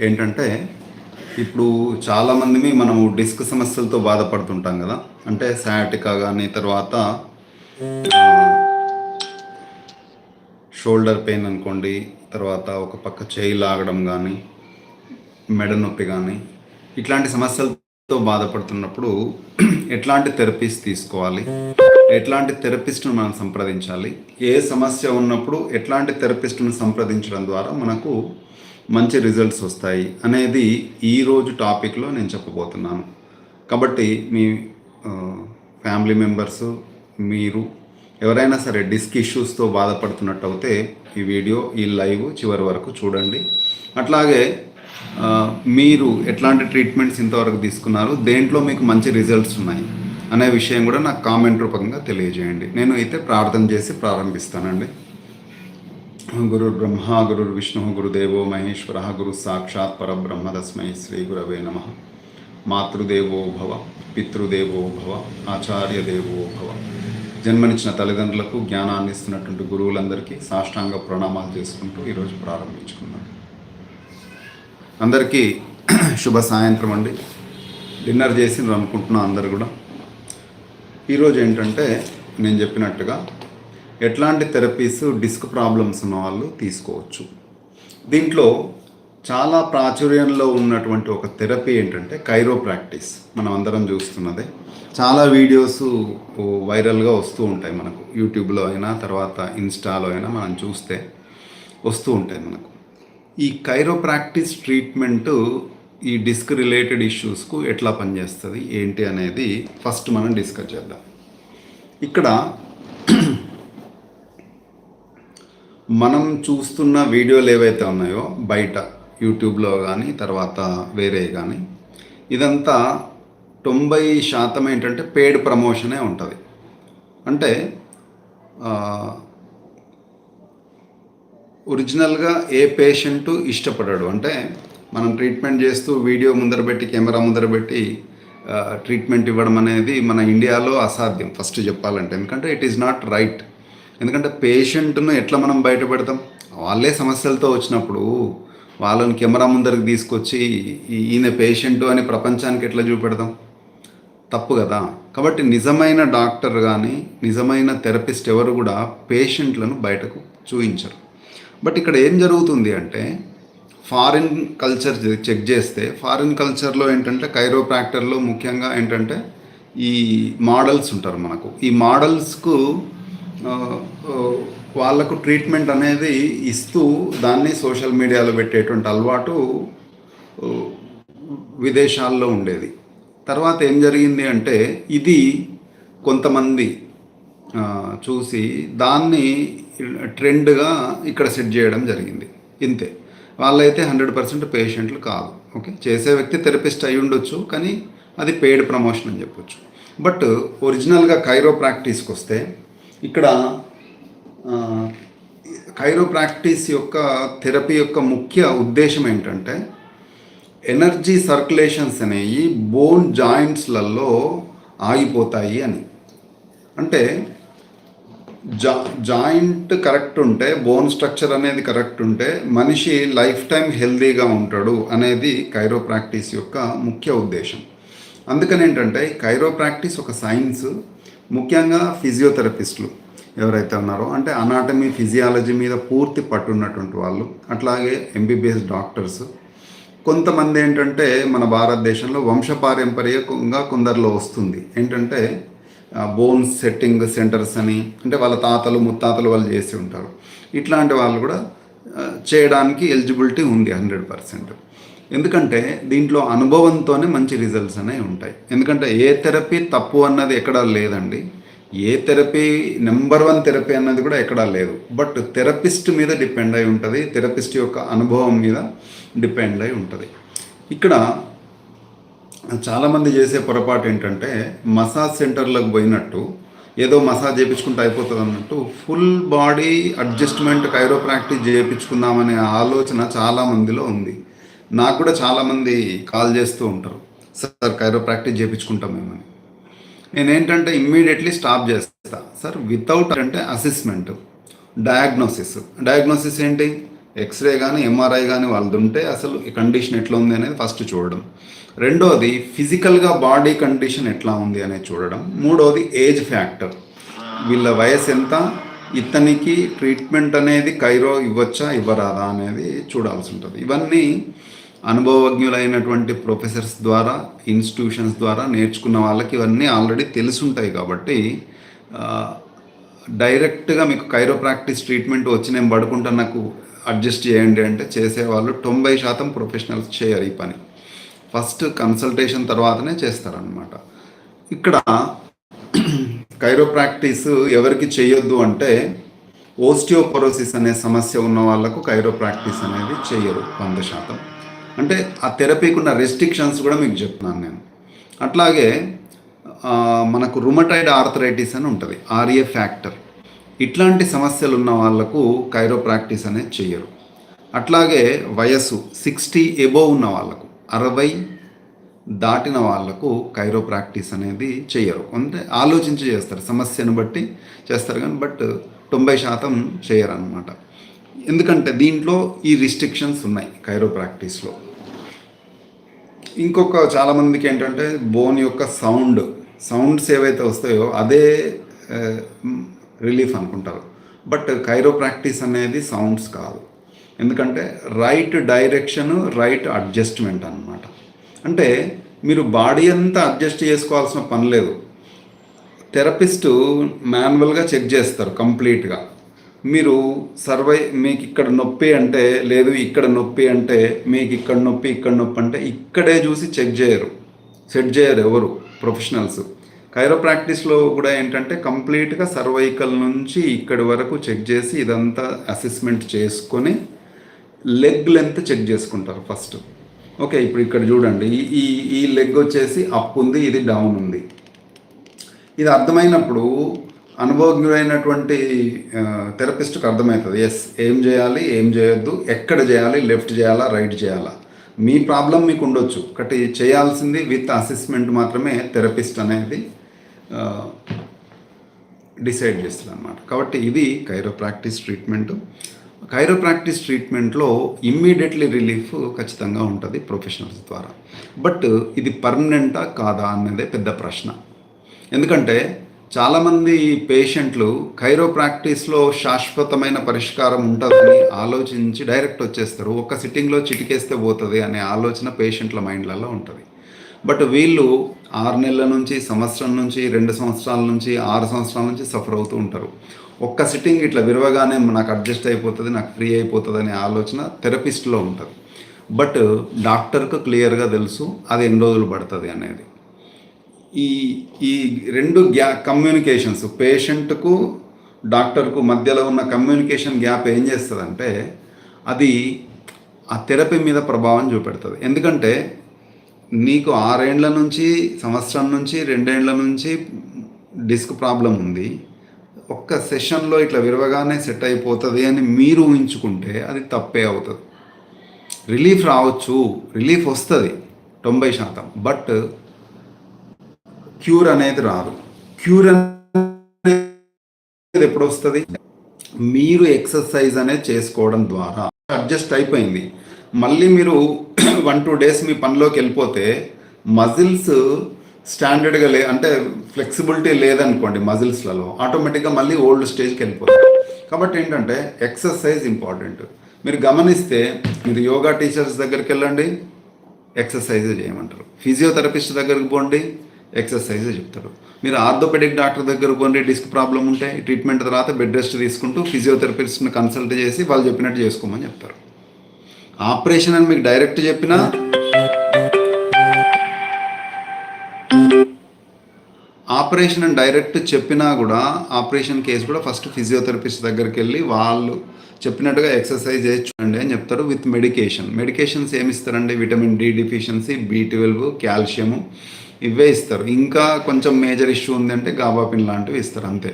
ఏంటంటే ఇప్పుడు చాలామంది మనము డిస్క్ సమస్యలతో బాధపడుతుంటాం కదా. అంటే సాటికా కానీ తర్వాత షోల్డర్ పెయిన్ అనుకోండి తర్వాత ఒక పక్క చేయి లాగడం కానీ మెడ నొప్పి కానీ ఇట్లాంటి సమస్యలతో బాధపడుతున్నప్పుడు ఎట్లాంటి థెరపీస్ తీసుకోవాలి? ఎట్లాంటి థెరపిస్ట్ను మనం సంప్రదించాలి? ఏ సమస్య ఉన్నప్పుడు ఎట్లాంటి థెరపిస్ట్ను సంప్రదించడం ద్వారా మనకు మంచి రిజల్ట్స్ వస్తాయి అనేది ఈరోజు టాపిక్లో నేను చెప్పబోతున్నాను. కాబట్టి మీ ఫ్యామిలీ మెంబర్స్ మీరు ఎవరైనా సరే డిస్క్ ఇష్యూస్తో బాధపడుతున్నట్టు అయితే ఈ వీడియో ఈ లైవ్ చివరి వరకు చూడండి. అట్లాగే మీరు ఎట్లాంటి ట్రీట్మెంట్స్ ఇంతవరకు తీసుకున్నారు దేంట్లో మీకు మంచి రిజల్ట్స్ ఉన్నాయి అనే విషయం కూడా నాకు కామెంట్ రూపంగా తెలియజేయండి. నేను అయితే ప్రార్థన చేసి ప్రారంభిస్తానండి. గురుర్బ్రహ్మ గురుర్విష్ణు గురుదేవో మహేశ్వర గురు సాక్షాత్ పరబ్రహ్మ తస్మై శ్రీ గురవే నమ మాతృదేవో భవ పితృదేవో భవ ఆచార్య దేవో భవ జన్మనిచ్చిన తల్లిదండ్రులకు జ్ఞానాన్ని ఇస్తున్నటువంటి గురువులందరికీ సాష్టాంగ ప్రణామాలు చేసుకుంటూ ఈరోజు ప్రారంభించుకున్నాం అందరికీ శుభ సాయంత్రం అండి. డిన్నర్ చేసి అనుకుంటున్నాం అందరు కూడా. ఈరోజు ఏంటంటే నేను చెప్పినట్టుగా ఎట్లాంటి థెరపీస్ డిస్క్ ప్రాబ్లమ్స్ ఉన్న వాళ్ళు తీసుకోవచ్చు. దీంట్లో చాలా ప్రాచుర్యంలో ఉన్నటువంటి ఒక థెరపీ ఏంటంటే కైరో ప్రాక్టీస్ మనం అందరం చూస్తున్నదే. చాలా వీడియోస్ వైరల్గా వస్తూ ఉంటాయి మనకు. యూట్యూబ్లో అయినా తర్వాత ఇన్స్టాలో అయినా మనం చూస్తే వస్తూ ఉంటాయి మనకు. ఈ కైరో ప్రాక్టీస్ ట్రీట్మెంట్ ఈ డిస్క్ రిలేటెడ్ ఇష్యూస్కు ఎట్లా పనిచేస్తుంది ఏంటి అనేది ఫస్ట్ మనం డిస్కస్ చేద్దాం. ఇక్కడ మనం చూస్తున్న వీడియోలు ఏవైతే ఉన్నాయో బయట యూట్యూబ్లో కానీ తర్వాత వేరే కానీ ఇదంతా తొంభై శాతం ఏంటంటే పెయిడ్ ప్రమోషనే ఉంటుంది. అంటే ఒరిజినల్గా ఏ పేషెంట్ ఇష్టపడాడు. అంటే మనం ట్రీట్మెంట్ చేస్తూ వీడియో ముందర పెట్టి కెమెరా ముందర పెట్టి ట్రీట్మెంట్ ఇవ్వడం అనేది మన ఇండియాలో అసాధ్యం. ఫస్ట్ చెప్పాలంటే. ఎందుకంటే ఇట్ ఈస్ నాట్ రైట్ ఎందుకంటే పేషెంట్ను ఎట్లా మనం బయటపెడతాం? వాళ్ళే సమస్యలతో వచ్చినప్పుడు వాళ్ళని కెమెరా ముందరికి తీసుకొచ్చి ఈయన పేషెంట్ అని ప్రపంచానికి ఎట్లా చూపెడతాం? తప్పు కదా. కాబట్టి నిజమైన డాక్టర్ కానీ నిజమైన థెరపిస్ట్ ఎవరు కూడా పేషెంట్లను బయటకు చూపించరు బట్ ఇక్కడ ఏం జరుగుతుంది అంటే ఫారిన్ కల్చర్ చెక్ చేస్తే ఫారిన్ కల్చర్లో ఏంటంటే కైరోప్రాక్టర్లో ముఖ్యంగా ఏంటంటే ఈ మోడల్స్ ఉంటారు మనకు. ఈ మోడల్స్కు వాళ్ళకు ట్రీట్మెంట్ అనేది ఇస్తూ దాన్ని సోషల్ మీడియాలో పెట్టేటువంటి అలవాటు విదేశాల్లో ఉండేది. తర్వాత ఏం జరిగింది అంటే ఇది కొంతమంది చూసి దాన్ని ట్రెండ్గా ఇక్కడ సెట్ చేయడం జరిగింది. ఇంతే. వాళ్ళైతే హండ్రెడ్ పర్సెంట్ పేషెంట్లు కాదు. ఓకే? చేసే వ్యక్తి థెరపిస్ట్ అయి ఉండొచ్చు కానీ అది పెయిడ్ ప్రమోషన్ అని చెప్పొచ్చు. బట్ ఒరిజినల్గా కైరో ప్రాక్టీస్కి వస్తే ఇక్కడ కైరో ప్రాక్టీస్ యొక్క థెరపీ యొక్క ముఖ్య ఉద్దేశం ఏంటంటే ఎనర్జీ సర్క్యులేషన్స్ అనేవి బోన్ జాయింట్స్లలో ఆగిపోతాయి అని. అంటే జా జాయింట్ కరెక్ట్ ఉంటే బోన్ స్ట్రక్చర్ అనేది కరెక్ట్ ఉంటే మనిషి లైఫ్ టైం హెల్దీగా ఉంటాడు అనేది కైరో ప్రాక్టీస్ యొక్క ముఖ్య ఉద్దేశం. అందుకని ఏంటంటే కైరో ప్రాక్టీస్ ఒక సైన్స్ ముఖ్యంగా ఫిజియోథెరపిస్టులు ఎవరైతే ఉన్నారో అంటే అనాటమీ ఫిజియాలజీ మీద పూర్తి పట్టున్నటువంటి వాళ్ళు అట్లాగే ఎంబీబీఎస్ డాక్టర్స్ కొంతమంది ఏంటంటే మన భారతదేశంలో వంశపారంపర్యంగా కొందరిలో వస్తుంది. ఏంటంటే బోన్స్ సెట్టింగ్ సెంటర్స్ అని అంటే వాళ్ళ తాతలు ముత్తాతలు వాళ్ళు చేసి ఉంటారు. ఇట్లాంటి వాళ్ళు కూడా చేయడానికి ఎలిజిబిలిటీ ఉంది హండ్రెడ్ పర్సెంట్. ఎందుకంటే దీంట్లో అనుభవంతోనే మంచి రిజల్ట్స్ అనేవి ఉంటాయి. ఎందుకంటే ఏ థెరపీ తప్పు అన్నది ఎక్కడా లేదండి. ఏ థెరపీ నెంబర్ వన్ థెరపీ అన్నది కూడా ఎక్కడా లేదు. బట్ థెరపిస్ట్ మీద డిపెండ్ అయి ఉంటుంది. థెరపిస్ట్ యొక్క అనుభవం మీద డిపెండ్ అయి ఉంటుంది. ఇక్కడ చాలామంది చేసే పొరపాటు ఏంటంటే మసాజ్ సెంటర్లకు పోయినట్టు ఏదో మసాజ్ చేయించుకుంటే అయిపోతుంది అన్నట్టు ఫుల్ బాడీ అడ్జస్ట్మెంట్ కైరోప్రాక్టీస్ చేయించుకుందామనే ఆలోచన చాలా మందిలో ఉంది. నాకు కూడా చాలామంది కాల్ చేస్తూ ఉంటారు సార్ కైరో ప్రాక్టీస్ చేయించుకుంటాం మేమని నేనేంటంటే ఇమ్మీడియట్లీ స్టాప్ చేస్తా. సార్ వితౌట్ అంటే అసెస్మెంట్ డయాగ్నోసిస్. డయాగ్నోసిస్ ఏంటి? ఎక్స్రే కానీ ఎంఆర్ఐ కానీ వాళ్ళది ఉంటే అసలు ఈ కండిషన్ ఎట్లా ఉంది అనేది ఫస్ట్ చూడడం. రెండోది ఫిజికల్గా బాడీ కండిషన్ ఎట్లా ఉంది అనేది చూడడం. మూడోది ఏజ్ ఫ్యాక్టర్. వీళ్ళ వయసు ఎంత? ఇతనికి ట్రీట్మెంట్ అనేది కైరో ఇవ్వచ్చా ఇవ్వరాదా అనేది చూడాల్సి ఉంటుంది. ఇవన్నీ అనుభవజ్ఞులైనటువంటి ప్రొఫెసర్స్ ద్వారా ఇన్స్టిట్యూషన్స్ ద్వారా నేర్చుకున్న వాళ్ళకి ఇవన్నీ ఆల్రెడీ తెలుసుంటాయి కాబట్టి డైరెక్ట్గా మీకు కైరో ప్రాక్టీస్ ట్రీట్మెంట్ వచ్చి నేను పడుకుంటా నాకు అడ్జస్ట్ చేయండి అంటే చేసేవాళ్ళు తొంభై శాతం ప్రొఫెషనల్స్ చేయరు ఈ పని. ఫస్ట్ కన్సల్టేషన్ తర్వాతనే చేస్తారనమాట ఇక్కడ కైరో ప్రాక్టీస్ ఎవరికి చేయొద్దు అంటే ఓస్టియోపరోసిస్ అనే సమస్య ఉన్న వాళ్ళకు కైరో ప్రాక్టీస్ అనేది చేయరు వంద శాతం. అంటే ఆ థెరపీకి ఉన్న రెస్ట్రిక్షన్స్ కూడా మీకు చెప్తున్నాను నేను. అట్లాగే మనకు రుమటైడ్ ఆర్థరైటిస్ అని ఉంటుంది ఆర్ఏ ఫ్యాక్టర్ ఇట్లాంటి సమస్యలు ఉన్న వాళ్ళకు కైరో ప్రాక్టీస్ అనేది చెయ్యరు. అట్లాగే వయస్సు సిక్స్టీ ఎబో ఉన్న వాళ్ళకు అరవై దాటిన వాళ్ళకు కైరో ప్రాక్టీస్ అనేది చేయరు అంటే ఆలోచించి చేస్తారు సమస్యను బట్టి చేస్తారు కానీ బట్ తొంభై శాతం చేయరు అనమాట ఎందుకంటే దీంట్లో ఈ రిస్ట్రిక్షన్స్ ఉన్నాయి కైరో ప్రాక్టీస్లో ఇంకొక చాలామందికి ఏంటంటే బోన్ యొక్క సౌండ్ సౌండ్స్ ఏవైతే వస్తాయో అదే రిలీఫ్ అనుకుంటారు. బట్ కైరో ప్రాక్టీస్ అనేది సౌండ్స్ కాదు. ఎందుకంటే రైట్ డైరెక్షన్ రైట్ అడ్జస్ట్మెంట్ అన్నమాట. అంటే మీరు బాడీ అంతా అడ్జస్ట్ చేసుకోవాల్సిన పని లేదు. థెరపిస్ట్ మాన్యువల్గా చెక్ చేస్తారు కంప్లీట్గా మీరు సర్వై మీకు ఇక్కడ నొప్పి అంటే లేదు ఇక్కడ నొప్పి అంటే మీకు ఇక్కడ నొప్పి ఇక్కడ నొప్పి అంటే ఇక్కడే చూసి చెక్ చేయరు. సెట్ చేయరు ఎవరు ప్రొఫెషనల్స్. కైరో ప్రాక్టీస్లో కూడా ఏంటంటే కంప్లీట్గా సర్వైకల్ నుంచి ఇక్కడి వరకు చెక్ చేసి ఇదంతా అసెస్మెంట్ చేసుకొని లెగ్ లెంత్ చెక్ చేసుకుంటారు ఫస్ట్. ఓకే ఇప్పుడు ఇక్కడ చూడండి. ఈ- ఈ లెగ్ వచ్చేసి అప్ ఉంది ఇది డౌన్ ఉంది. ఇది అర్థమైనప్పుడు అనుభవజ్ఞుడైనటువంటి థెరపిస్ట్కి అర్థమవుతుంది ఎస్ ఏం చేయాలి ఏం చేయొద్దు ఎక్కడ చేయాలి లెఫ్ట్ చేయాలా రైట్ చేయాలా. మీ ప్రాబ్లం మీకు ఉండొచ్చు. ఒకటి చేయాల్సింది విత్ అసెస్మెంట్ మాత్రమే థెరపిస్ట్ అనేది డిసైడ్ చేస్తుంది అనమాట కాబట్టి ఇది chiro practice treatment chiro practice ట్రీట్మెంట్లో immediately relief ఖచ్చితంగా ఉంటుంది ప్రొఫెషనల్స్ ద్వారా. బట్ ఇది పర్మనెంటా కాదా అన్నదే పెద్ద ప్రశ్న. ఎందుకంటే చాలామంది పేషెంట్లు కైరో ప్రాక్టీస్లో శాశ్వతమైన పరిష్కారం ఉంటుందని ఆలోచించి డైరెక్ట్ వచ్చేస్తారు. ఒక్క సిట్టింగ్లో చిటికేస్తే పోతుంది అనే ఆలోచన పేషెంట్ల మైండ్లలో ఉంటుంది. బట్ వీళ్ళు ఆరు నెలల నుంచి సంవత్సరం నుంచి రెండు సంవత్సరాల నుంచి ఆరు సంవత్సరాల నుంచి సఫర్ అవుతూ ఉంటారు. ఒక్క సిట్టింగ్ ఇట్లా విరవగానే నాకు అడ్జస్ట్ అయిపోతుంది నాకు ఫ్రీ అయిపోతుంది అనే ఆలోచన థెరపిస్ట్లో ఉంటుంది. బట్ డాక్టర్కు క్లియర్గా తెలుసు అది ఎన్ని రోజులు పడుతుంది అనేది. ఈ ఈ రెండు గ్యా కమ్యూనికేషన్స్ పేషెంట్కు డాక్టర్కు మధ్యలో ఉన్న కమ్యూనికేషన్ గ్యాప్ ఏం చేస్తుందంటే అది ఆ థెరపీ మీద ప్రభావం చూపెడుతుంది. ఎందుకంటే నీకు ఆరేండ్ల నుంచి సంవత్సరం నుంచి రెండేండ్ల నుంచి డిస్క్ ప్రాబ్లం ఉంది. ఒక్క సెషన్లో ఇట్లా విరవగానే సెట్ అయిపోతుంది అని మీరు ఊహించుకుంటే అది తప్పే అవుతుంది. రిలీఫ్ రావచ్చు. రిలీఫ్ వస్తుంది తొంభై శాతం. బట్ క్యూర్ అనేది రాదు. క్యూర్ అనేది ఎప్పుడు వస్తుంది? మీరు ఎక్సర్సైజ్ అనేది చేసుకోవడం ద్వారా. అడ్జస్ట్ అయిపోయింది. మళ్ళీ మీరు వన్ టూ డేస్ మీ పనిలోకి వెళ్ళిపోతే మజిల్స్ స్టాండర్డ్గా లే అంటే ఫ్లెక్సిబిలిటీ లేదనుకోండి మజిల్స్లలో ఆటోమేటిక్గా మళ్ళీ ఓల్డ్ స్టేజ్కి వెళ్ళిపోతారు. కాబట్టి ఏంటంటే ఎక్సర్సైజ్ ఇంపార్టెంట్. మీరు గమనిస్తే మీరు యోగా టీచర్స్ దగ్గరికి వెళ్ళండి ఎక్సర్సైజ్ చేయమంటారు. ఫిజియోథెరపిస్ట్ దగ్గరికి పోండి ఎక్సర్సైజ్ చెప్తారు. మీరు ఆర్థోపెడిక్ డాక్టర్ దగ్గర పోండి డిస్క్ ప్రాబ్లం ఉంటే ట్రీట్మెంట్ తర్వాత బెడ్ రెస్ట్ తీసుకుంటూ ఫిజియోథెరపిస్ట్ని కన్సల్ట్ చేసి వాళ్ళు చెప్పినట్టు చేసుకోమని చెప్తారు. ఆపరేషన్ అని మీకు డైరెక్ట్ చెప్పినా ఆపరేషన్ అని డైరెక్ట్ చెప్పినా కూడా ఆపరేషన్ కేసు కూడా ఫస్ట్ ఫిజియోథెరపిస్ట్ దగ్గరికి వెళ్ళి వాళ్ళు చెప్పినట్టుగా ఎక్సర్సైజ్ చేసి చూడండి అని చెప్తారు విత్ మెడికేషన్. మెడికేషన్స్ ఏమి ఇస్తారండి? Vitamin D deficiency B twelve calcium. ఇవే ఇస్తారు. ఇంకా కొంచెం మేజర్ ఇష్యూ ఉందంటే గాబాపిన్ లాంటివి ఇస్తారు అంతే.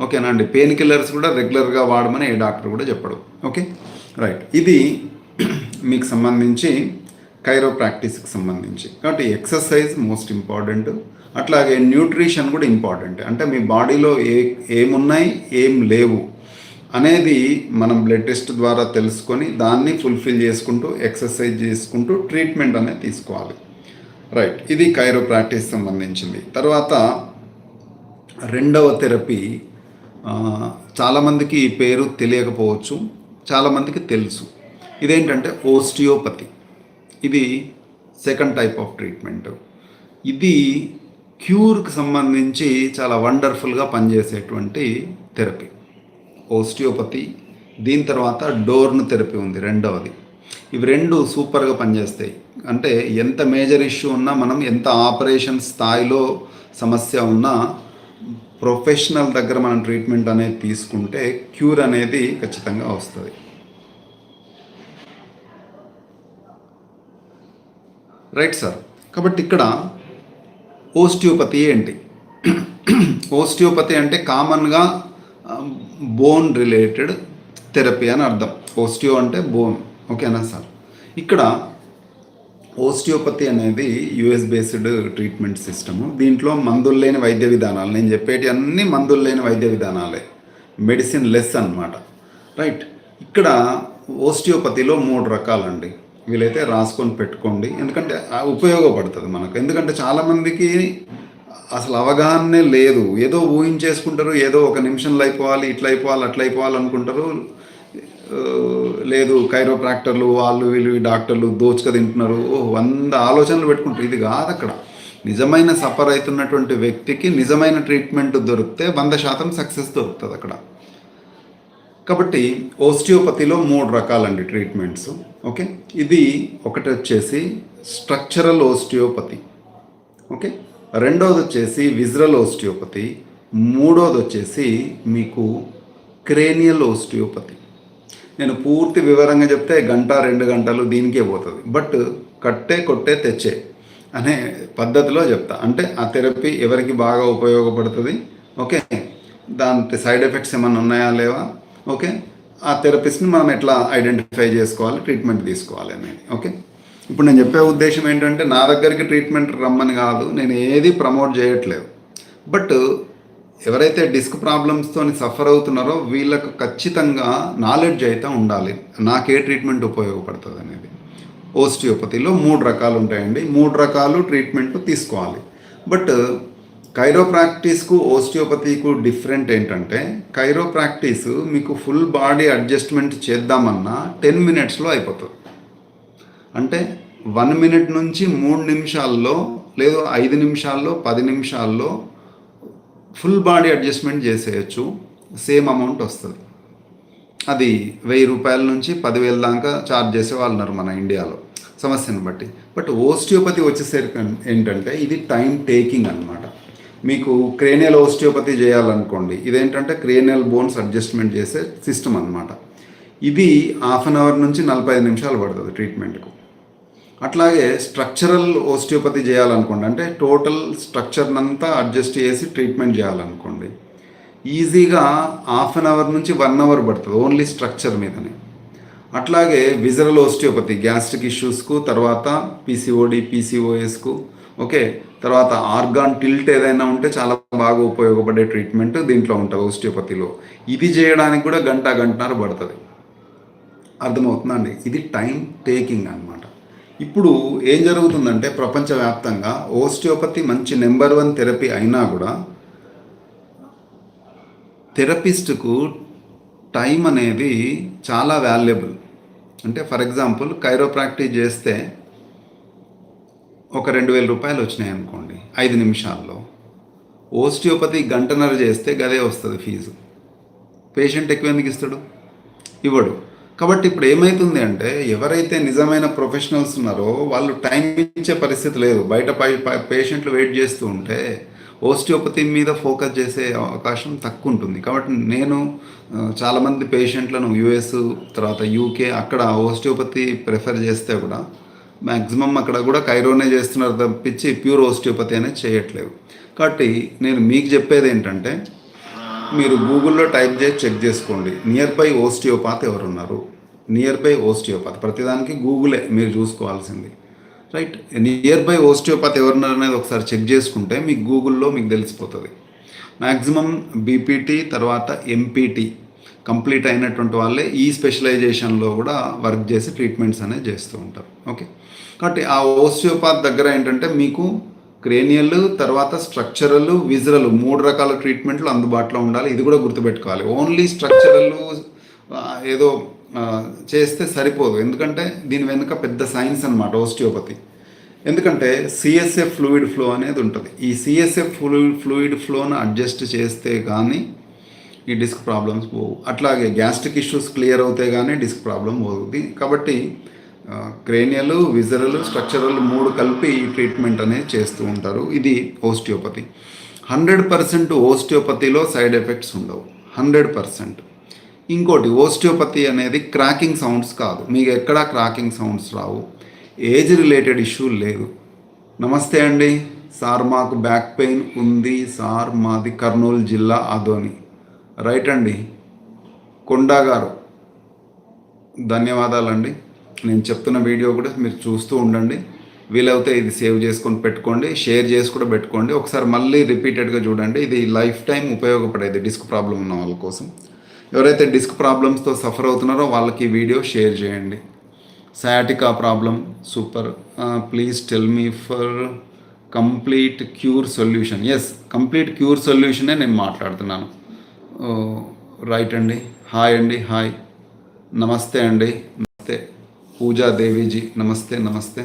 ఓకేనా అండి? పెయిన్ కిల్లర్స్ కూడా రెగ్యులర్గా వాడమని ఏ డాక్టర్ కూడా చెప్పడు. ఓకే? రైట్. ఇది మీకు సంబంధించి కైరో ప్రాక్టీస్కి సంబంధించి. కాబట్టి ఎక్సర్సైజ్ మోస్ట్ ఇంపార్టెంట్ అట్లాగే న్యూట్రిషన్ కూడా ఇంపార్టెంట్ అంటే మీ బాడీలో ఏ ఏమున్నాయి ఏం లేవు అనేది మనం బ్లడ్ టెస్ట్ ద్వారా తెలుసుకొని దాన్ని ఫుల్ఫిల్ చేసుకుంటూ ఎక్సర్సైజ్ చేసుకుంటూ ట్రీట్మెంట్ అనేది తీసుకోవాలి. రైట్ ఇది కైరో ప్రాక్టీస్ సంబంధించింది. తర్వాత రెండవ థెరపీ చాలామందికి ఈ పేరు తెలియకపోవచ్చు చాలామందికి తెలుసు. ఇదేంటంటే ఓస్టియోపతి. ఇది సెకండ్ టైప్ ఆఫ్ ట్రీట్మెంట్. ఇది క్యూర్కి సంబంధించి చాలా వండర్ఫుల్గా పనిచేసేటువంటి థెరపీ. ఓస్టియోపతి దీని తర్వాత డోర్న్ థెరపీ ఉంది రెండవది. ఇవి రెండు సూపర్గా పనిచేస్తాయి. అంటే ఎంత మేజర్ ఇష్యూ ఉన్నా మనం ఎంత ఆపరేషన్ స్థాయిలో సమస్య ఉన్నా ప్రొఫెషనల్ దగ్గర మనం ట్రీట్మెంట్ అనేది తీసుకుంటే క్యూర్ అనేది ఖచ్చితంగా వస్తుంది. Right sir. కాబట్టి ఇక్కడ ఓస్టియోపతి ఏంటి? ఓస్టియోపతి అంటే కామన్గా బోన్ రిలేటెడ్ థెరపీ అని అర్థం. ఓస్టియో అంటే బోన్. ఓకేనా సార్. ఇక్కడ ఓస్టియోపతి అనేది యుఎస్ బేస్డ్ ట్రీట్మెంట్ సిస్టము. దీంట్లో మందులు లేని వైద్య విధానాలు నేను చెప్పేటి అన్ని మందులు లేని వైద్య విధానాలే. మెడిసిన్ లెస్ అన్నమాట. రైట్. ఇక్కడ ఓస్టియోపతిలో మూడు రకాలండి. వీలైతే రాసుకొని పెట్టుకోండి. ఎందుకంటే ఉపయోగపడుతుంది మనకు. ఎందుకంటే చాలామందికి అసలు అవగాహనే లేదు. ఏదో ఊహించేసుకుంటారు ఏదో ఒక నిమిషంలో అయిపోవాలి ఇట్లా అయిపోవాలి అట్లా అయిపోవాలి అనుకుంటారు. లేదు కైరోప్రాక్టర్లు వాళ్ళు వీళ్ళు డాక్టర్లు దోచుక తింటున్నారు. ఓ వంద ఆలోచనలు పెట్టుకుంటారు. ఇది కాదు అక్కడ. నిజమైన సఫర్ అవుతున్నటువంటి వ్యక్తికి నిజమైన ట్రీట్మెంట్ దొరికితే వంద శాతం సక్సెస్ దొరుకుతుంది అక్కడ. కాబట్టి ఓస్టియోపతిలో మూడు రకాలండి ట్రీట్మెంట్స్. ఓకే? ఇది ఒకటి వచ్చేసి స్ట్రక్చరల్ ఓస్టియోపతి ఓకే? రెండోది వచ్చేసి విజ్రల్ ఓస్టియోపతి మూడోది వచ్చేసి మీకు క్రేనియల్ ఓస్టియోపతి నేను పూర్తి వివరంగా చెప్తే గంట రెండు గంటలు దీనికే పోతుంది. బట్ కట్టే కొట్టే తెచ్చే అనే పద్ధతిలో చెప్తా. అంటే ఆ థెరపీ ఎవరికి బాగా ఉపయోగపడుతుంది ఓకే? దాని సైడ్ ఎఫెక్ట్స్ ఏమైనా ఉన్నాయా లేవా? ఓకే? ఆ థెరపిస్ట్ని మనం ఎట్లా ఐడెంటిఫై చేసుకోవాలి ట్రీట్మెంట్ తీసుకోవాలి అనేది ఓకే? ఇప్పుడు నేను చెప్పే ఉద్దేశం ఏంటంటే నా దగ్గరికి ట్రీట్మెంట్ రమ్మని కాదు నేను ఏది ప్రమోట్ చేయట్లేదు. బట్ ఎవరైతే డిస్క్ ప్రాబ్లమ్స్తో సఫర్ అవుతున్నారో వీళ్ళకు ఖచ్చితంగా నాలెడ్జ్ అయితే ఉండాలి. నాకే ట్రీట్మెంట్ ఉపయోగపడుతుంది అనేది ఓస్టియోపతిలో మూడు రకాలు ఉంటాయండి మూడు రకాలు ట్రీట్మెంట్ తీసుకోవాలి. బట్ కైరోప్రాక్టీస్కు ఓస్టియోపతికు డిఫరెంట్ ఏంటంటే కైరోప్రాక్టీస్ మీకు ఫుల్ బాడీ అడ్జస్ట్మెంట్ చేద్దామన్నా టెన్ మినిట్స్లో అయిపోతుంది. అంటే వన్ మినిట్ నుంచి మూడు నిమిషాల్లో లేదు ఐదు నిమిషాల్లో పది నిమిషాల్లో ఫుల్ బాడీ అడ్జస్ట్మెంట్ చేసేయచ్చు. సేమ్ అమౌంట్ వస్తుంది. అది వెయ్యి రూపాయల నుంచి పదివేల దాకా ఛార్జ్ చేసే వాళ్ళు ఉన్నారు మన ఇండియాలో సమస్యను బట్టి. బట్ ఓస్టియోపతి వచ్చేసరికి ఏంటంటే ఇది టైం టేకింగ్ అన్నమాట. మీకు క్రేనియల్ ఓస్టియోపతి చేయాలనుకోండి ఇదేంటంటే క్రేనియల్ బోన్స్ అడ్జస్ట్మెంట్ చేసే సిస్టమ్ అన్నమాట. ఇది హాఫ్ అన్ అవర్ నుంచి నలభై ఐదు నిమిషాలు పడుతుంది ట్రీట్మెంట్కు. అట్లాగే స్ట్రక్చరల్ ఓస్టియోపతి చేయాలనుకోండి అంటే టోటల్ స్ట్రక్చర్నంతా అడ్జస్ట్ చేసి ట్రీట్మెంట్ చేయాలనుకోండి ఈజీగా హాఫ్ అన్ అవర్ నుంచి వన్ అవర్ పడుతుంది ఓన్లీ స్ట్రక్చర్ మీదనే. అట్లాగే విజరల్ ఓస్టియోపతి గ్యాస్ట్రిక్ ఇష్యూస్కు తర్వాత పీసీఓడి పీసీఓఎస్కు ఓకే తర్వాత ఆర్గాన్ టిల్ట్ ఏదైనా ఉంటే చాలా బాగా ఉపయోగపడే ట్రీట్మెంట్ దీంట్లో ఉంటుంది ఓస్టియోపతిలో. ఇది చేయడానికి కూడా గంట గంటన్నర పడుతుంది. అర్థమవుతుందండి ఇది టైం టేకింగ్ అనమాట ఇప్పుడు ఏం జరుగుతుందంటే ప్రపంచవ్యాప్తంగా ఓస్టియోపతి మంచి నెంబర్ వన్ థెరపీ అయినా కూడా థెరపిస్ట్కు టైం అనేది చాలా వాల్యుబుల్. అంటే ఫర్ ఎగ్జాంపుల్ కైరోప్రాక్టీస్ చేస్తే ఒక రెండు వేల రూపాయలు వచ్చినాయి అనుకోండి ఐదు నిమిషాల్లో. ఓస్టియోపతి గంటన్నర చేస్తే గదే వస్తుంది ఫీజు. పేషెంట్ ఎక్కువ ఎందుకు ఇస్తాడు? ఇవ్వడు. కాబట్టి ఇప్పుడు ఏమవుతుంది అంటే ఎవరైతే నిజమైన ప్రొఫెషనల్స్ ఉన్నారో వాళ్ళు టైం ఇచ్చే పరిస్థితి లేదు. బయట పై- పేషెంట్లు వెయిట్ చేస్తూ ఉంటే ఓస్టియోపతి మీద ఫోకస్ చేసే అవకాశం తక్కువ ఉంటుంది కాబట్టి నేను చాలామంది పేషెంట్లను యుఎస్ తర్వాత యూకే అక్కడ ఓస్టియోపతి ప్రిఫర్ చేస్తే కూడా మ్యాక్సిమం అక్కడ కూడా కైరోనే చేస్తున్నారు తప్పించి ప్యూర్ ఓస్టియోపతి అనేది చేయట్లేదు. కాబట్టి నేను మీకు చెప్పేది ఏంటంటే మీరు గూగుల్లో టైప్ చేసి చెక్ చేసుకోండి. నియర్ బై ఓస్టియోపాత్ ఎవరున్నారు? నియర్ బై ఓస్టియోపాత్ ప్రతిదానికి గూగులే మీరు చూసుకోవాల్సింది. రైట్ నియర్ బై ఓస్టియోపాత్ ఎవరున్నారు అనేది ఒకసారి చెక్ చేసుకుంటే మీకు గూగుల్లో మీకు తెలిసిపోతుంది. మ్యాక్సిమం బీపీటీ తర్వాత ఎంపీటీ కంప్లీట్ అయినటువంటి వాళ్ళే ఈ స్పెషలైజేషన్లో కూడా వర్క్ చేసి ట్రీట్మెంట్స్ అనేది చేస్తూ ఉంటారు. ఓకే కాబట్టి ఆ ఓస్టియోపాత్ దగ్గర ఏంటంటే మీకు క్రేనియల్ తర్వాత స్ట్రక్చరల్ విజరల్ మూడు రకాల ట్రీట్మెంట్లు అందుబాటులో ఉండాలి. ఇది కూడా గుర్తుపెట్టుకోవాలి. ఓన్లీ స్ట్రక్చరల్ ఏదో చేస్తే సరిపోదు. ఎందుకంటే దీని వెనుక పెద్ద సైన్స్ అనమాట ఓస్టియోపతి ఎందుకంటే సిఎస్ఎఫ్ ఫ్లూయిడ్ ఫ్లో అనేది ఉంటుంది. ఈ సిఎస్ఎఫ్ ఫ్లూయిడ్ ఫ్లూయిడ్ ఫ్లోను అడ్జస్ట్ చేస్తే కానీ ఈ డిస్క్ ప్రాబ్లమ్స్ పోవు. అట్లాగే గ్యాస్ట్రిక్ ఇష్యూస్ క్లియర్ అవుతే కానీ డిస్క్ ప్రాబ్లం పోతుంది కాబట్టి క్రేనియల్ విజరల్ స్ట్రక్చరల్ మూడు కలిపి ఈ ట్రీట్మెంట్ అనేది చేస్తూ ఉంటారు. ఇది ఓస్టియోపతి హండ్రెడ్ పర్సెంట్ ఓస్టియోపతిలో సైడ్ ఎఫెక్ట్స్ ఉండవు. Hundred percent. ఇంకోటి ఓస్టియోపతి అనేది క్రాకింగ్ సౌండ్స్ కాదు. మీకు ఎక్కడా క్రాకింగ్ సౌండ్స్ రావు. ఏజ్ రిలేటెడ్ ఇష్యూ లేదు. నమస్తే అండి. సార్ మాకు బ్యాక్ పెయిన్ ఉంది. సార్ మాది కర్నూలు జిల్లా అదోని రైట్ అండి. కొండా గారు ధన్యవాదాలండి. నేను చెప్తున్న వీడియో కూడా మీరు చూస్తూ ఉండండి. వీలైతే ఇది సేవ్ చేసుకొని పెట్టుకోండి. షేర్ చేసి కూడా పెట్టుకోండి. ఒకసారి మళ్ళీ రిపీటెడ్గా చూడండి. ఇది లైఫ్ టైం ఉపయోగపడేది డిస్క్ ప్రాబ్లం ఉన్న వాళ్ళ కోసం. ఎవరైతే డిస్క్ ప్రాబ్లమ్స్తో సఫర్ అవుతున్నారో వాళ్ళకి ఈ వీడియో షేర్ చేయండి. Sciatica problem super please tell me for complete cure solution yes complete cure సొల్యూషనే నేను మాట్లాడుతున్నాను. రైట్ అండి. హాయ్ అండి హాయ్ నమస్తే అండి. నమస్తే. పూజా దేవీజీ నమస్తే నమస్తే.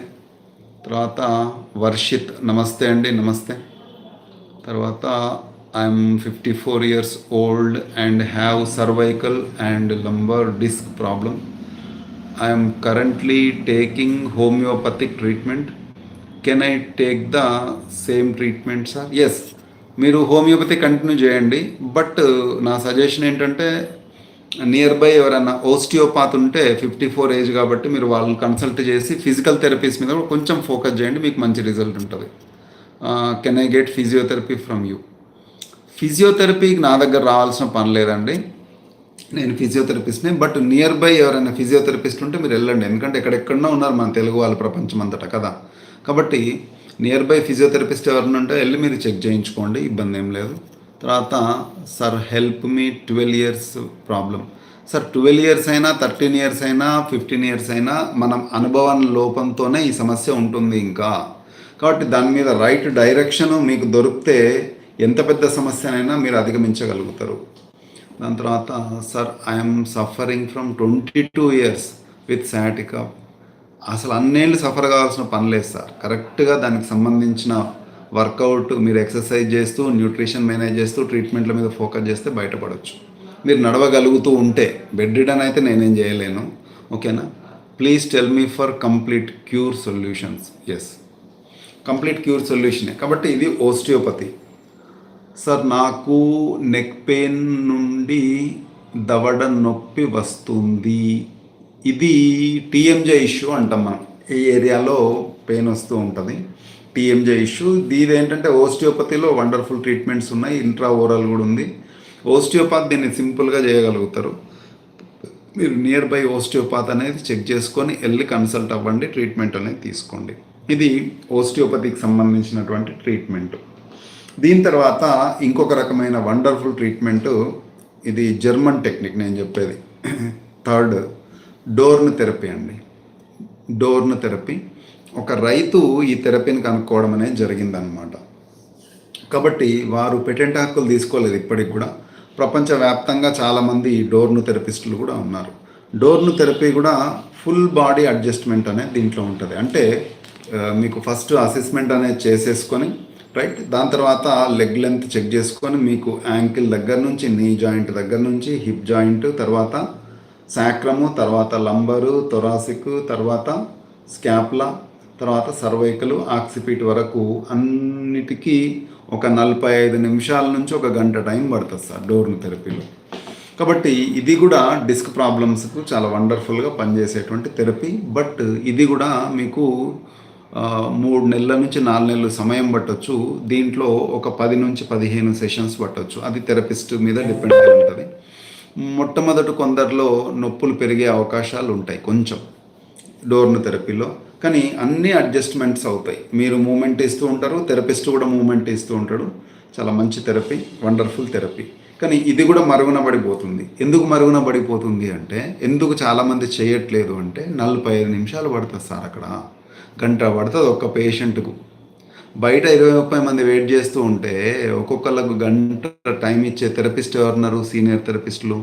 తర్వాత వర్షిత్ నమస్తే అండి నమస్తే. తర్వాత I'm fifty four years old and have cervical and lumbar disk problem I'm currently taking homeopathic treatment can I take the same treatment sir yes మీరు హోమియోపతి కంటిన్యూ చేయండి. బట్ నా సజెషన్ ఏంటంటే నియర్ బై ఎవరైనా osteopath ఉంటే fifty four age కాబట్టి మీరు వాళ్ళని consult చేసి ఫిజికల్ థెరపీస్ మీద కూడా కొంచెం ఫోకస్ చేయండి. మీకు మంచి రిజల్ట్ ఉంటుంది. Can I get physiotherapy from you ఫిజియోథెరపీకి నా దగ్గర రావాల్సిన పని లేదండి. నేను ఫిజియోథెరపిస్ట్ని బట్ నియర్ బై ఎవరైనా ఫిజియోథెరపిస్ట్ ఉంటే మీరు వెళ్ళండి. ఎందుకంటే ఎక్కడెక్కడో ఉన్నారు మన తెలుగు వాళ్ళ ప్రపంచం అంతటా కదా. కాబట్టి నియర్ బై ఫిజియోథెరపిస్ట్ ఎవరైనా ఉంటే వెళ్ళి మీరు చెక్ చేయించుకోండి ఇబ్బంది ఏం లేదు. తర్వాత sir help me twelve years problem. Sir twelve years అయినా థర్టీన్ ఇయర్స్ అయినా ఫిఫ్టీన్ ఇయర్స్ అయినా మనం అనుభవం లోపంతోనే ఈ సమస్య ఉంటుంది ఇంకా. కాబట్టి దాని మీద రైట్ డైరెక్షన్ మీకు దొరికితే ఎంత పెద్ద సమస్యనైనా మీరు అధిగమించగలుగుతారు. దాని తర్వాత sir I'm suffering from twenty two years with sciatica అసలు అన్నేళ్ళు సఫర్ కావాల్సిన పని లేదు సార్. కరెక్ట్గా దానికి సంబంధించిన వర్కౌట్ మీరు ఎక్సర్సైజ్ చేస్తూ న్యూట్రిషన్ మేనేజ్ చేస్తూ ట్రీట్మెంట్ల మీద ఫోకస్ చేస్తే బయటపడవచ్చు మీరు నడవగలుగుతూ ఉంటే బెడ్ రిడన్ అయితే నేనేం చేయలేను. ఓకేనా? Please tell me for complete cure solutions yes complete cure సొల్యూషనే కాబట్టి ఇది ఓస్టియోపతి సార్ నాకు నెక్ పెయిన్ నుండి దవడ నొప్పి వస్తుంది. ఇది టీఎంజే ఇష్యూ అంటాం మనం ఈ ఏరియాలో పెయిన్ వస్తూ ఉంటుంది. టీఎంజే ఇష్యూ దీని ఏంటంటే ఓస్టియోపతిలో వండర్ఫుల్ ట్రీట్మెంట్స్ ఉన్నాయి. ఇంట్రా ఓరల్ కూడా ఉంది. ఓస్టియోపాత్ దీన్ని సింపుల్గా చేయగలుగుతారు. మీరు నియర్ బై ఓస్టియోపాత్ అనేది చెక్ చేసుకొని వెళ్ళి కన్సల్ట్ అవ్వండి ట్రీట్మెంట్ అనేది తీసుకోండి. ఇది ఓస్టియోపతికి సంబంధించినటువంటి ట్రీట్మెంట్ దీని తర్వాత ఇంకొక రకమైన వండర్ఫుల్ ట్రీట్మెంట్ ఇది జర్మన్ టెక్నిక్ నేను చెప్పేది. థర్డ్ డోర్ను థెరపీ అండి. డోర్ను థెరపీ ఒక రైతు ఈ థెరపీని కనుక్కోవడం అనేది జరిగిందనమాట కాబట్టి వారు పెటెంట్ హక్కులు తీసుకోలేదు ఇప్పటికి కూడా. ప్రపంచవ్యాప్తంగా చాలామంది డోర్ను థెరపిస్టులు కూడా ఉన్నారు. డోర్ను థెరపీ కూడా ఫుల్ బాడీ అడ్జస్ట్మెంట్ అనేది దీంట్లో ఉంటుంది. అంటే మీకు ఫస్ట్ అసెస్మెంట్ అనేది చేసేసుకొని రైట్ దాని తర్వాత లెగ్ లెంత్ చెక్ చేసుకొని మీకు యాంకిల్ దగ్గర నుంచి నీ జాయింట్ దగ్గర నుంచి హిప్ జాయింట్ తర్వాత శాక్రము తర్వాత లంబరు తొరాసిక్ తర్వాత స్కాప్లా తర్వాత సర్వైకలు ఆక్సిపీట్ వరకు అన్నిటికీ ఒక నలభై ఐదు నిమిషాల నుంచి ఒక గంట టైం పడుతుంది సార్ డోర్ను థెరపీలో కాబట్టి ఇది కూడా డిస్క్ ప్రాబ్లమ్స్కు చాలా వండర్ఫుల్గా పనిచేసేటువంటి థెరపీ బట్ ఇది కూడా మీకు మూడు నెలల నుంచి నాలుగు నెలలు సమయం పట్టొచ్చు. దీంట్లో ఒక పది నుంచి పదిహేను సెషన్స్ పట్టొచ్చు. అది థెరపిస్ట్ మీద డిపెండ్ అయి ఉంటుంది. మొట్టమొదటి కొందరిలో నొప్పులు పెరిగే అవకాశాలు ఉంటాయి కొంచెం. డోర్ను థెరపీలో కానీ అన్ని అడ్జస్ట్మెంట్స్ అవుతాయి. మీరు మూమెంట్ ఇస్తూ ఉంటారు థెరపిస్ట్ కూడా మూమెంట్ ఇస్తూ ఉంటాడు. చాలా మంచి థెరపీ వండర్ఫుల్ థెరపీ కానీ ఇది కూడా మరుగున పడిపోతుంది. ఎందుకు మరుగున పడిపోతుంది అంటే ఎందుకు చాలామంది చేయట్లేదు అంటే నలభై ఐదు నిమిషాలు పడుతుంది సార్ అక్కడ. గంట పడుతుంది ఒక్క పేషెంట్కు. బయట ఇరవై ముప్పై మంది వెయిట్ చేస్తూ ఉంటే ఒక్కొక్కళ్ళకు గంట టైం ఇచ్చే థెరపిస్ట్ ఎవరున్నారు? సీనియర్ థెరపిస్టులు.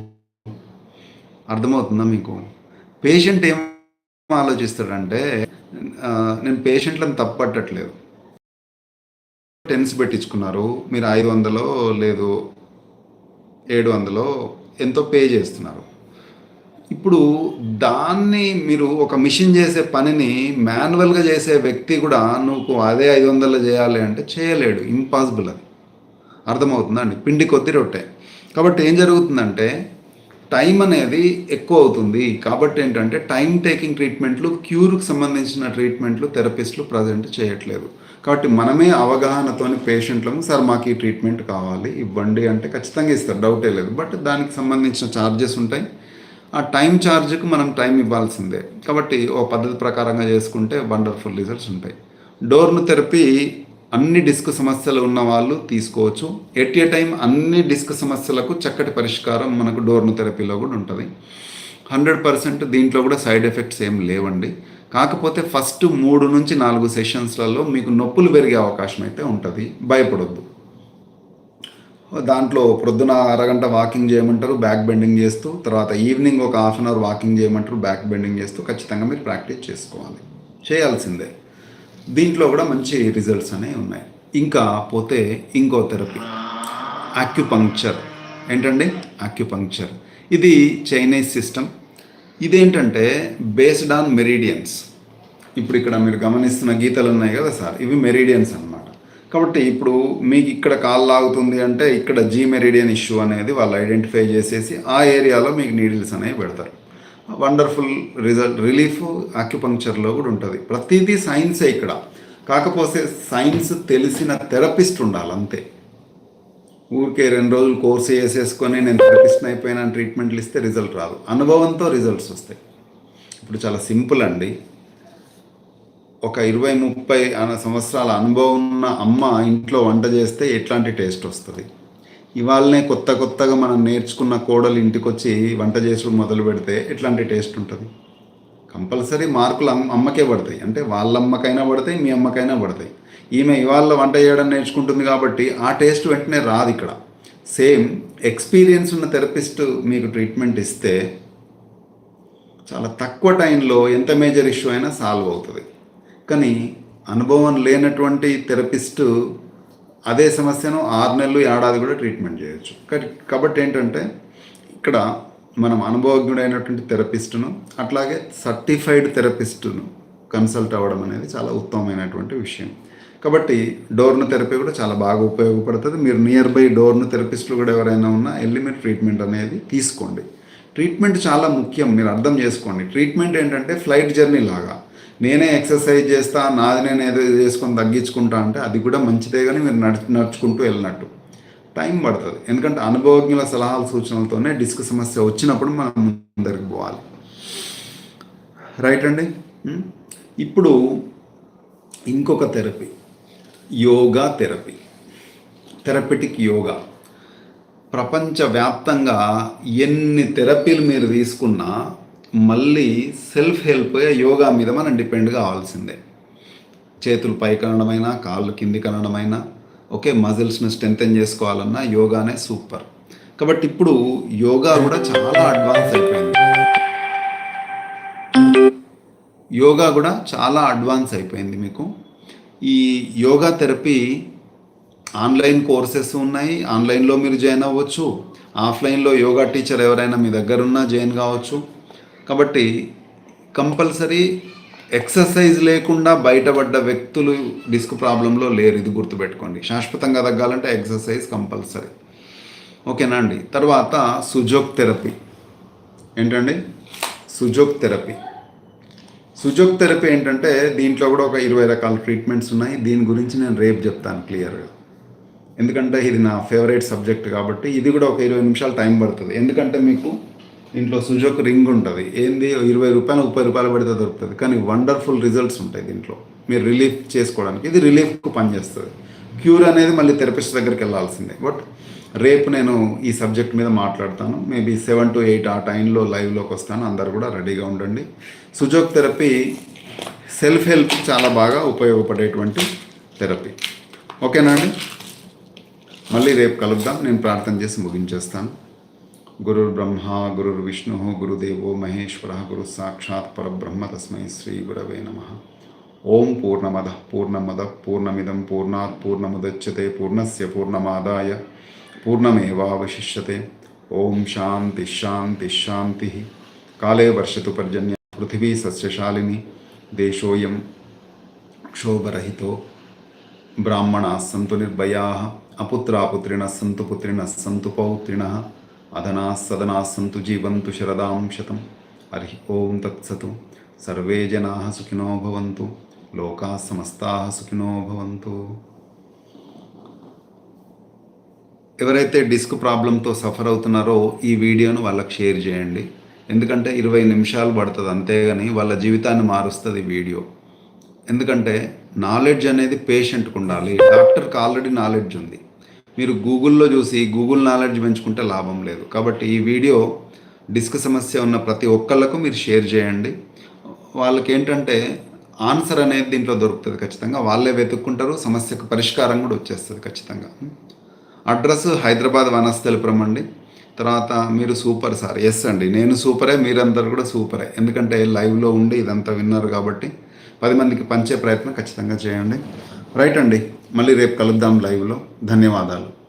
అర్థమవుతుందా మీకు? పేషెంట్ ఏం ఆలోచిస్తాడంటే నేను పేషెంట్లను తప్పట్టట్లేదు. టెన్స్ పెట్టించుకున్నారు. మీరు ఐదు వందలో లేదు ఏడు వందలో ఎంతో పే చేస్తున్నారు. ఇప్పుడు దాన్ని మీరు ఒక మిషన్ చేసే పనిని మాన్యువల్గా చేసే వ్యక్తి కూడా నువ్వు అదే ఐదు వందలు చేయాలి అంటే చేయలేడు. ఇంపాసిబుల్ అది. అర్థమవుతుందండి? పిండి కొద్ది రొట్టె. కాబట్టి ఏం జరుగుతుందంటే టైం అనేది ఎక్కువ అవుతుంది. కాబట్టి ఏంటంటే టైం టేకింగ్ ట్రీట్మెంట్లు క్యూర్కి సంబంధించిన ట్రీట్మెంట్లు థెరపిస్టులు ప్రజెంట్ చేయట్లేదు. కాబట్టి మనమే అవగాహనతోని పేషెంట్లకు సార్ మాకు ఈ ట్రీట్మెంట్ కావాలి ఇవ్వండి అంటే ఖచ్చితంగా ఇస్తారు. డౌటే లేదు. బట్ దానికి సంబంధించిన ఛార్జెస్ ఉంటాయి. ఆ టైం ఛార్జ్కి మనం టైం ఇవ్వాల్సిందే. కాబట్టి ఓ పద్ధతి ప్రకారంగా చేసుకుంటే వండర్ఫుల్ రిజల్ట్స్ ఉంటాయి. డోర్ను తెరిపి అన్ని డిస్క్ సమస్యలు ఉన్న వాళ్ళు తీసుకోవచ్చు. ఎట్ ఏ టైం అన్ని డిస్క్ సమస్యలకు చక్కటి పరిష్కారం మనకు డోర్ను థెరపీలో కూడా ఉంటుంది. హండ్రెడ్ పర్సెంట్ దీంట్లో కూడా సైడ్ ఎఫెక్ట్స్ ఏం లేవండి. కాకపోతే ఫస్ట్ మూడు నుంచి నాలుగు సెషన్స్లలో మీకు నొప్పులు పెరిగే అవకాశం అయితే ఉంటుంది. భయపడొద్దు. దాంట్లో ప్రొద్దున అరగంట వాకింగ్ చేయమంటారు బ్యాక్ బెండింగ్ చేస్తూ తర్వాత ఈవినింగ్ ఒక హాఫ్ అన్ అవర్ వాకింగ్ చేయమంటారు బ్యాక్ బెండింగ్ చేస్తూ ఖచ్చితంగా మీరు ప్రాక్టీస్ చేసుకోవాలి. చేయాల్సిందే. దీంట్లో కూడా మంచి రిజల్ట్స్ అనేవి ఉన్నాయి. ఇంకా పోతే ఇంకో థెరపీ. ఆక్యుపంక్చర్ ఏంటండి? ఆక్యుపంక్చర్ ఇది చైనీస్ సిస్టమ్. ఇదేంటంటే బేస్డ్ ఆన్ మెరీడియన్స్ ఇప్పుడు ఇక్కడ మీరు గమనిస్తున్న గీతలు ఉన్నాయి కదా సార్? ఇవి మెరీడియన్స్ అన్నమాట. కాబట్టి ఇప్పుడు మీకు ఇక్కడ కాల్ లాగుతుంది అంటే ఇక్కడ జీ మెరిడియన్ ఇష్యూ అనేది వాళ్ళు ఐడెంటిఫై చేసేసి ఆ ఏరియాలో మీకు నీడిల్స్ అనేవి పెడతారు. వండర్ఫుల్ రిజల్ట్ రిలీఫ్ ఆక్యుపంక్చర్లో కూడా ఉంటుంది. ప్రతిదీ సైన్సే ఇక్కడ. కాకపోతే సైన్స్ తెలిసిన థెరపిస్ట్ ఉండాలి అంతే. ఊరికే రెండు రోజులు కోర్స్ చేసేసుకొని నేను థెరపిస్ట్ అయిపోయినా ట్రీట్మెంట్లు ఇస్తే రిజల్ట్ రాదు. అనుభవంతో రిజల్ట్స్ వస్తాయి. ఇప్పుడు చాలా సింపుల్ అండి. ఒక ఇరవై ముప్పై సంవత్సరాల అనుభవం ఉన్న అమ్మ ఇంట్లో వంట చేస్తే ఎట్లాంటి టేస్ట్ వస్తుంది? ఇవాళనే కొత్త కొత్తగా మనం నేర్చుకున్న కోడలు ఇంటికి వచ్చి వంట చేసుడు మొదలు పెడితే ఎట్లాంటి టేస్ట్ ఉంటుంది? కంపల్సరీ మార్కులు అమ్మ అమ్మకే పడతాయి. అంటే వాళ్ళ అమ్మకైనా పడతాయి మీ అమ్మకైనా పడతాయి. ఈమె ఇవాళ వంట చేయడం నేర్చుకుంటుంది కాబట్టి ఆ టేస్ట్ వెంటనే రాదు ఇక్కడ. సేమ్ ఎక్స్పీరియన్స్ ఉన్న థెరపిస్ట్ మీకు ట్రీట్మెంట్ ఇస్తే చాలా తక్కువ టైంలో ఎంత మేజర్ ఇష్యూ అయినా సాల్వ్ అవుతుంది. కానీ అనుభవం లేనటువంటి థెరపిస్టు అదే సమస్యను ఆరు నెలలు ఏడాది కూడా ట్రీట్మెంట్ చేయొచ్చు. కానీ కాబట్టి ఏంటంటే ఇక్కడ మనం అనుభవజ్ఞుడైనటువంటి థెరపిస్టును అట్లాగే సర్టిఫైడ్ థెరపిస్టును కన్సల్ట్ అవ్వడం అనేది చాలా ఉత్తమమైనటువంటి విషయం. కాబట్టి డోర్ను థెరపీ కూడా చాలా బాగా ఉపయోగపడుతుంది. మీరు నియర్ బై డోర్ను థెరపిస్టులు కూడా ఎవరైనా ఉన్నా వెళ్ళి మీరు ట్రీట్మెంట్ అనేది తీసుకోండి. ట్రీట్మెంట్ చాలా ముఖ్యం మీరు అర్థం చేసుకోండి. ట్రీట్మెంట్ ఏంటంటే ఫ్లైట్ జర్నీ లాగా. నేనే ఎక్సర్సైజ్ చేస్తా నాది నేను ఏదో చేసుకొని తగ్గించుకుంటా అంటే అది కూడా మంచిదే కానీ మీరు నడుచు నడుచుకుంటూ వెళ్ళినట్టు. టైం పడుతుంది. ఎందుకంటే అనుభవజ్ఞుల సలహాల సూచనలతోనే డిస్క్ సమస్య వచ్చినప్పుడు మనం ముందరికి పోవాలి. రైట్ అండి? ఇప్పుడు ఇంకొక therapy. Yoga therapy. Therapeutic yoga. ప్రపంచవ్యాప్తంగా ఎన్ని థెరపీలు మీరు తీసుకున్నా మళ్ళీ సెల్ఫ్ హెల్ప్ యోగా మీద మనం డిపెండ్ కావాల్సిందే. చేతులు పైకి అనడమైనా కాళ్ళు కిందికి అనడమైనా ఓకే మజిల్స్ని స్ట్రెంగ్తెన్ చేసుకోవాలన్నా యోగానే సూపర్. కాబట్టి ఇప్పుడు యోగా కూడా చాలా అడ్వాన్స్ అయిపోయింది. యోగా కూడా చాలా అడ్వాన్స్ అయిపోయింది మీకు. ఈ యోగా థెరపీ ఆన్లైన్ కోర్సెస్ ఉన్నాయి. ఆన్లైన్లో మీరు జాయిన్ అవ్వచ్చు. ఆఫ్లైన్లో యోగా టీచర్ ఎవరైనా మీ దగ్గర ఉన్నా జాయిన్ కావచ్చు. కాబట్టి కంపల్సరీ ఎక్సర్సైజ్ లేకుండా బయటపడ్డ వ్యక్తులు డిస్క్ ప్రాబ్లంలో లేరు ఇది గుర్తుపెట్టుకోండి. శాశ్వతంగా తగ్గాలంటే ఎక్సర్సైజ్ కంపల్సరీ. ఓకేనా అండి? తర్వాత సుజోక్ థెరపీ ఏంటండి? సుజోక్ థెరపీ సుజోక్ థెరపీ ఏంటంటే దీంట్లో కూడా ఒక ఇరవై రకాల ట్రీట్మెంట్స్ ఉన్నాయి. దీని గురించి నేను రేపు చెప్తాను క్లియర్గా. ఎందుకంటే ఇది నా ఫేవరెట్ సబ్జెక్ట్ కాబట్టి ఇది కూడా ఒక ఇరవై నిమిషాలు టైం పడుతుంది. ఎందుకంటే మీకు దీంట్లో సుజోక్ రింగ్ ఉంటుంది. ఏంది? ఇరవై రూపాయలు ముప్పై రూపాయలు పడితే దొరుకుతుంది. కానీ వండర్ఫుల్ రిజల్ట్స్ ఉంటాయి దీంట్లో. మీరు రిలీఫ్ చేసుకోవడానికి. ఇది రిలీఫ్కు పనిచేస్తుంది. క్యూర్ అనేది మళ్ళీ థెరపిస్ట్ దగ్గరికి వెళ్ళాల్సిందే. బట్ రేపు నేను ఈ సబ్జెక్ట్ మీద మాట్లాడతాను. మేబీ సెవెన్ టు ఎయిట్ ఆ టైంలో లైవ్లోకి వస్తాను. అందరు కూడా రెడీగా ఉండండి. సుజోక్ థెరపీ సెల్ఫ్ హెల్ప్ చాలా బాగా ఉపయోగపడేటువంటి థెరపీ. ఓకేనా అండి? మళ్ళీ రేపు కలుద్దాం. నేను ప్రార్థన చేసి ముగించేస్తాను. गुरुर्ब्रह्मा, गुरुर्विष्णुः, गुरुदेवो महेश्वरः गुरुसाक्षात् परब्रह्म तस्मै नम नमः। पूर्णमद पूर्णमदः पूर्णमदः, पूर्णमिदं, पूर्णात् मुदच्यते पूर्णस्य पूर्णमादाय, पूर्णमेवावशिष्यते। ॐ शान्तिश्शान्तिश्शान्तिः काले वर्षतु पर्जन्य पृथ्वी सस्यशालिनी, देशोऽयं क्षोभरहितो। ब्राह्मणाः सन्त निर्भया, अपुत्रापुत्रिणः सन्तु पुत्रिणः सन्तु पौत्रिणः। अधनाः सदनाः सन्तु जीवन्तु शरदां शतं हरिः ॐ तत्सतु सर्वे जनाः सुखिनो भवन्तु लोकाः समस्ताः सुखिनो भवन्तु ఎవరైతే డిస్క్ ప్రాబ్లంతో సఫర్ అవుతున్నారో ఈ వీడియోను వాళ్ళకి షేర్ చేయండి ఎందుకంటే ఇరవై నిమిషాలు పడుతుంది అంతేగాని వాళ్ళ జీవితాన్ని మారుస్తుంది ఈ వీడియో ఎందుకంటే నాలెడ్జ్ అనేది పేషెంట్కి ఉండాలి డాక్టర్కి ఆల్రెడీ నాలెడ్జ్ ఉంది మీరు గూగుల్లో చూసి గూగుల్ నాలెడ్జ్ పెంచుకుంటే లాభం లేదు. కాబట్టి ఈ వీడియో డిస్క్ సమస్య ఉన్న ప్రతి ఒక్కళ్ళకు మీరు షేర్ చేయండి. వాళ్ళకి ఏంటంటే ఆన్సర్ అనేది దీంట్లో దొరుకుతుంది ఖచ్చితంగా. వాళ్ళే వెతుక్కుంటారు సమస్యకు పరిష్కారం కూడా వచ్చేస్తుంది ఖచ్చితంగా. అడ్రస్ హైదరాబాద్ వనస్థలిపురం అండి. తర్వాత మీరు సూపర్ సార్. ఎస్ అండి. నేను సూపరే మీరందరూ కూడా సూపరే. ఎందుకంటే లైవ్లో ఉండి ఇదంతా విన్నారు కాబట్టి పది మందికి పంచే ప్రయత్నం ఖచ్చితంగా చేయండి. రైట్ అండి. మళ్ళీ రేపు కలుద్దాం లైవ్లో. ధన్యవాదాలు.